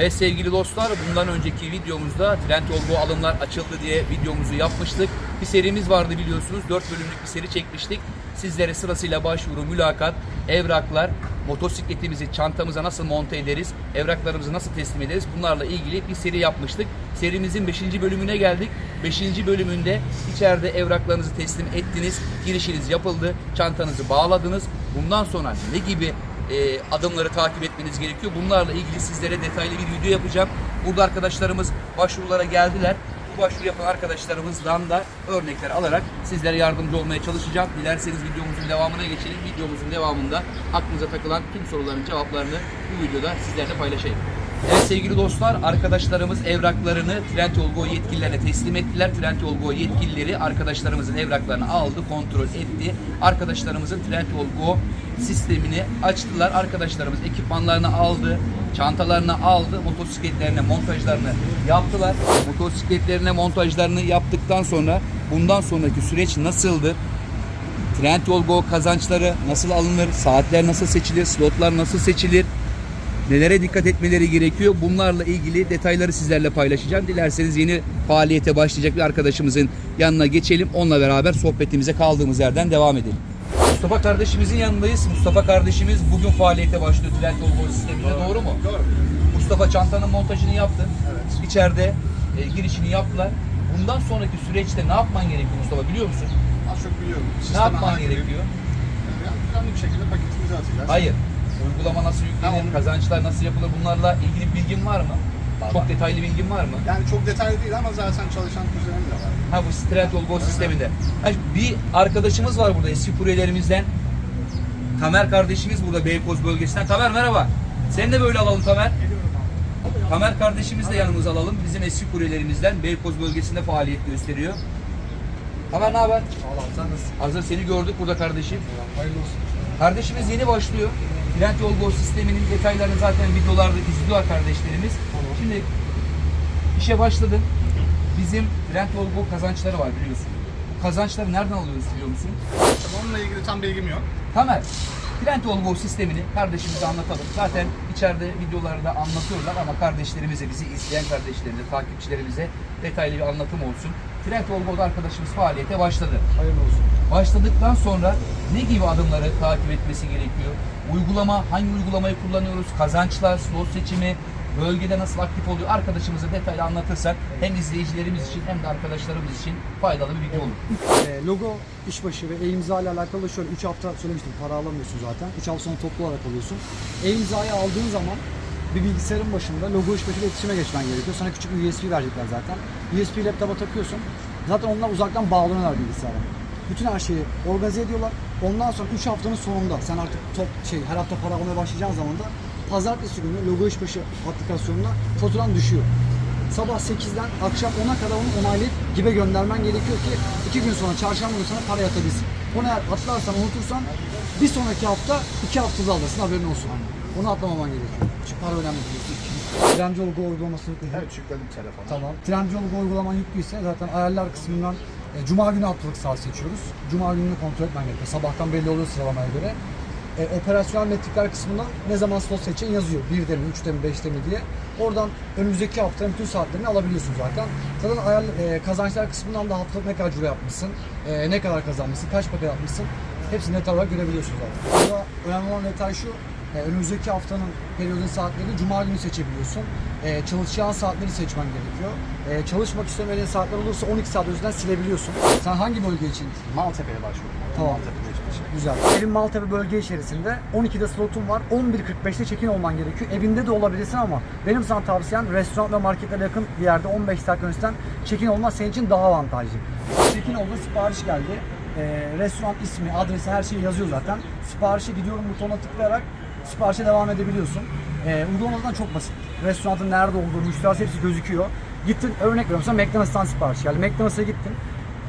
Evet sevgili dostlar bundan önceki videomuzda Trendyol Go alımlar açıldı diye videomuzu yapmıştık. Bir serimiz vardı biliyorsunuz. 4 bölümlük bir seri çekmiştik. Sizlere sırasıyla başvuru, mülakat, evraklar, motosikletimizi çantamıza nasıl monte ederiz, evraklarımızı nasıl teslim ederiz bunlarla ilgili bir seri yapmıştık. Serimizin 5. bölümüne geldik. 5. bölümünde içeride evraklarınızı teslim ettiniz, girişiniz yapıldı, çantanızı bağladınız. Bundan sonra ne gibi e, adımları takip etmeniz gerekiyor. Bunlarla ilgili sizlere detaylı bir video yapacağım. Burada arkadaşlarımız başvurulara geldiler. Bu başvuru yapan arkadaşlarımızdan da örnekler alarak sizlere yardımcı olmaya çalışacağım. Dilerseniz videomuzun devamına geçelim. Videomuzun devamında aklınıza takılan tüm soruların cevaplarını bu videoda sizlerle paylaşayım. Evet sevgili dostlar, arkadaşlarımız evraklarını Trendyol Go yetkililerine teslim ettiler. Trendyol Go yetkilileri arkadaşlarımızın evraklarını aldı, kontrol etti. Arkadaşlarımızın Trendyol Go sistemini açtılar. Arkadaşlarımız ekipmanlarını aldı, çantalarını aldı, motosikletlerine montajlarını yaptılar. Motosikletlerine montajlarını yaptıktan sonra bundan sonraki süreç nasıldır? Trendyol Go kazançları nasıl alınır? Saatler nasıl seçilir? Slotlar nasıl seçilir? Nelere dikkat etmeleri gerekiyor? Bunlarla ilgili detayları sizlerle paylaşacağım. Dilerseniz yeni faaliyete başlayacak bir arkadaşımızın yanına geçelim. Onunla beraber sohbetimize kaldığımız yerden devam edelim. Mustafa kardeşimizin yanındayız. Mustafa kardeşimiz bugün faaliyete başlıyor Trendyol Go sisteminde. Doğru mu? Doğru. Mustafa çantanın montajını yaptı. Evet. İçeride e, girişini yaptılar. Bundan sonraki süreçte ne yapman gerekiyor Mustafa biliyor musun? Az çok biliyorum. Ne Sisteme yapman hakimim. gerekiyor? Yani planlı bir şekilde paketimizi atacağız. Hayır. Uygulama nasıl yüklenir, Tamam. kazançlar nasıl yapılır bunlarla ilgili bilgin var mı? Var, Çok var. detaylı bilgin var mı? Yani çok detaylı değil ama zaten çalışan kuzenim de var. Ha bu Trendyol Go sisteminde. Ha, bir arkadaşımız var burada eski kuryelerimizden. Tamer kardeşimiz burada Beykoz bölgesinden. Tamer merhaba. Seni de böyle alalım Tamer. Tamer kardeşimiz de yanımıza alalım. Bizim eski kuryelerimizden Beykoz bölgesinde faaliyet gösteriyor. Tamer ne haber? Allah sen nasılsın? Hazır seni gördük burada kardeşim. Hayırlı olsun. Kardeşimiz yeni başlıyor. Trendyol Go sisteminin detaylarını zaten videolarda izliyor kardeşlerimiz. Tamam. Şimdi işe başladın. Bizim Trendyol Go kazançları var biliyorsun. Bu kazançları nereden alıyoruz biliyor musun? Onunla ilgili tam bilgim yok. Tamer, Trendyol Go sistemini kardeşimize anlatalım. Zaten içeride videolarda anlatıyorlar ama kardeşlerimize, bizi izleyen kardeşlerimize, takipçilerimize detaylı bir anlatım olsun. Trendyol Go'da arkadaşımız faaliyete başladı. Hayırlı olsun. Başladıktan sonra ne gibi adımları takip etmesi gerekiyor? Uygulama, hangi uygulamayı kullanıyoruz? Kazançlar, slot seçimi, bölgede nasıl aktif oluyor? Arkadaşımıza detaylı anlatırsak hem izleyicilerimiz için hem de arkadaşlarımız için faydalı bir video olur. E, logo, işbaşı ve e-imza alakalı şöyle 3 hafta söylemiştim para alamıyorsun zaten. 3 hafta sonra toplu olarak alıyorsun. E-imzayı aldığın zaman bir bilgisayarın başında logo işbaşı ile iletişime geçmen gerekiyor. Sana küçük bir USB verecekler zaten. USB laptopa takıyorsun. Zaten onlar uzaktan bağlanıyorlar bilgisayara. Bütün her şeyi organize ediyorlar. Ondan sonra 3 haftanın sonunda sen artık top şey her hafta para almaya başlayacağın zaman da pazartesi günü logo işbaşı aplikasyonuna faturan düşüyor. Sabah 8'den akşam 10'a kadar onu onaylayıp gibi göndermen gerekiyor ki 2 gün sonra çarşamba günü sana para yatabilsin. Onu eğer atlarsan unutursan bir sonraki hafta 2 haftada alırsın haberin olsun. Onu atlamaman gerekiyor. Çünkü para önemli biliyorsun. Trendyol Go uygulamasını yükledin. Evet yükledim telefonu. Tamam. Trendyol Go uygulaman yüklüyse zaten ayarlar kısmından e, Cuma günü haftalık saat seçiyoruz. Cuma gününü kontrol etmen gerekiyor. Sabahtan belli oluyor sıralamaya göre. E, operasyonel metrikler kısmından ne zaman slot seçeceğin yazıyor. 1'de mi, 3'te mi, 5'te mi diye. Oradan önümüzdeki haftanın bütün saatlerini alabiliyorsun zaten. Zaten ayar, e, kazançlar kısmından da haftalık ne kadar ciro yapmışsın, e, ne kadar kazanmışsın, kaç para yapmışsın hepsini net olarak görebiliyorsun zaten. Burada önemli olan detay şu, e, önümüzdeki haftanın periyodun saatlerini cuma günü seçebiliyorsun. E, çalışacağın saatleri seçmen gerekiyor. E, çalışmak istemediğin saatler olursa 12 saat önceden silebiliyorsun. Sen hangi bölge için Maltepe'ye başvurdum. Tamam. Maltepe'de işte. Güzel. Evin Maltepe bölge içerisinde 12'de slotun var. 11.45'te check-in olman gerekiyor. Evinde de olabilirsin ama benim sana tavsiyem restoran ve marketlere yakın bir yerde 15 dakika önceden check-in olmak senin için daha avantajlı. Check-in oldu, sipariş geldi. Ee, restoran ismi, adresi her şey yazıyor zaten. Siparişe gidiyorum butonuna tıklayarak siparişe devam edebiliyorsun. Ee, uygulamadan çok basit. Restoranın nerede olduğu, müşterisi hepsi gözüküyor. Gittin, örnek veriyorum sana McDonald's'tan sipariş geldi. McDonald's'a gittin.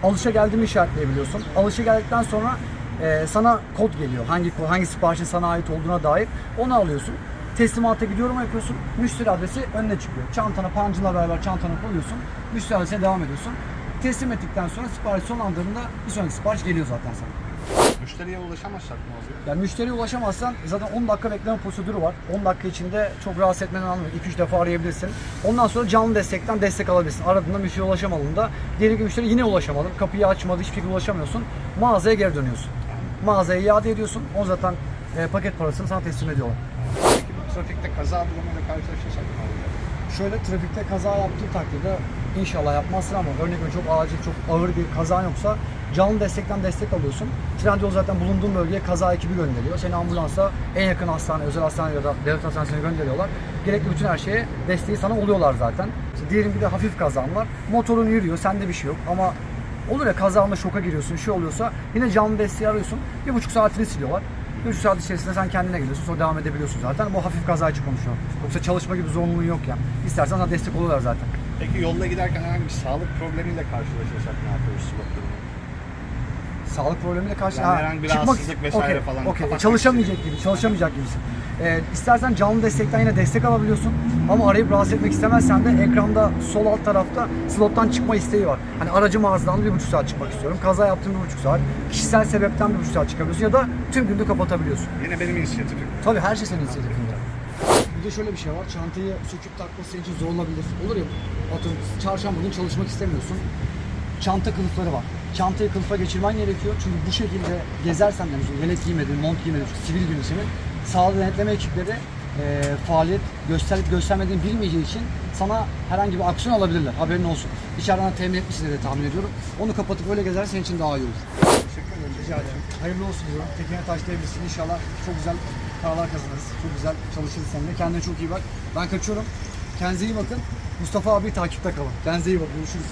Alışa geldiğini işaretleyebiliyorsun. Alışa geldikten sonra e, sana kod geliyor. Hangi hangi siparişin sana ait olduğuna dair. Onu alıyorsun. Teslimata gidiyorum yapıyorsun. Müşteri adresi önüne çıkıyor. Çantana, pancınla beraber çantana koyuyorsun. Müşteri adresine devam ediyorsun. Teslim ettikten sonra sipariş sonlandığında bir sonraki sipariş geliyor zaten sana. müşteriye ulaşamazsak ne oluyor? Yani müşteriye ulaşamazsan zaten 10 dakika bekleme prosedürü var. 10 dakika içinde çok rahatsız etmenin anlamı yok. 2-3 defa arayabilirsin. Ondan sonra canlı destekten destek alabilirsin. Aradığında müşteriye ulaşamadığında diyelim ki müşteri yine ulaşamadın. Kapıyı açmadı, hiçbir şekilde ulaşamıyorsun. Mağazaya geri dönüyorsun. Mağazaya iade ediyorsun. O zaten e, paket parasını sana teslim ediyorlar. Peki bu trafikte kaza durumunla karşılaşırsak ne oluyor? Şöyle trafikte kaza yaptığı takdirde inşallah yapmazsın ama örnek veriyorum çok acil, çok ağır bir kaza yoksa canlı destekten destek alıyorsun. Trendyol zaten bulunduğun bölgeye kaza ekibi gönderiyor. Seni ambulansla en yakın hastane, özel hastane ya da devlet hastanesine gönderiyorlar. Gerekli bütün her şeye desteği sana oluyorlar zaten. İşte diyelim bir de hafif kazan var. Motorun yürüyor, sende bir şey yok ama olur ya kazanda şoka giriyorsun, şey oluyorsa yine canlı desteği arıyorsun. Bir buçuk saatini siliyorlar. Bir buçuk saat içerisinde sen kendine geliyorsun sonra devam edebiliyorsun zaten. Bu hafif kaza için konuşuyorum. Yoksa çalışma gibi zorunluluğun yok yani. İstersen sana destek oluyorlar zaten. Peki yolda giderken herhangi bir sağlık problemiyle karşılaşırsak ne yapıyoruz slot durumu? Sağlık problemiyle karşı Yani herhangi bir rahatsızlık vesaire okey, falan okey. kapatmak Çalışamayacak gibi, çalışamayacak gibisin. Ee, istersen canlı destekten yine destek alabiliyorsun. Ama arayıp rahatsız etmek istemezsen de ekranda sol alt tarafta slottan çıkma isteği var. Hani aracım arızalandı bir buçuk saat çıkmak istiyorum. Kaza yaptım bir buçuk saat. Kişisel sebepten bir buçuk saat çıkabiliyorsun ya da tüm günü kapatabiliyorsun. Yine benim inisiyatifim. Tabii her şey senin inisiyatifinde. Bir de şöyle bir şey var. Çantayı söküp takması için zor olabilir. Olur ya atıyorum çarşamba gün çalışmak istemiyorsun. Çanta kılıfları var. Çantayı kılıfa geçirmen gerekiyor. Çünkü bu şekilde gezersen yani yelek giymedin, mont giymedin, sivil günü senin. Sağlık denetleme ekipleri e, faaliyet gösterip göstermediğini bilmeyeceği için sana herhangi bir aksiyon alabilirler. Haberin olsun. İçeriden temin etmişsin diye tahmin ediyorum. Onu kapatıp öyle gezersen senin için daha iyi olur. Teşekkür ederim. Rica ederim. Hayırlı olsun diyorum. Tekene taşlayabilirsin. İnşallah çok güzel paralar kazanırız. Çok güzel çalışırız seninle. Kendine çok iyi bak. Ben kaçıyorum. Kendinize iyi bakın. Mustafa abi takipte kalın. Kendinize iyi bakın. Görüşürüz.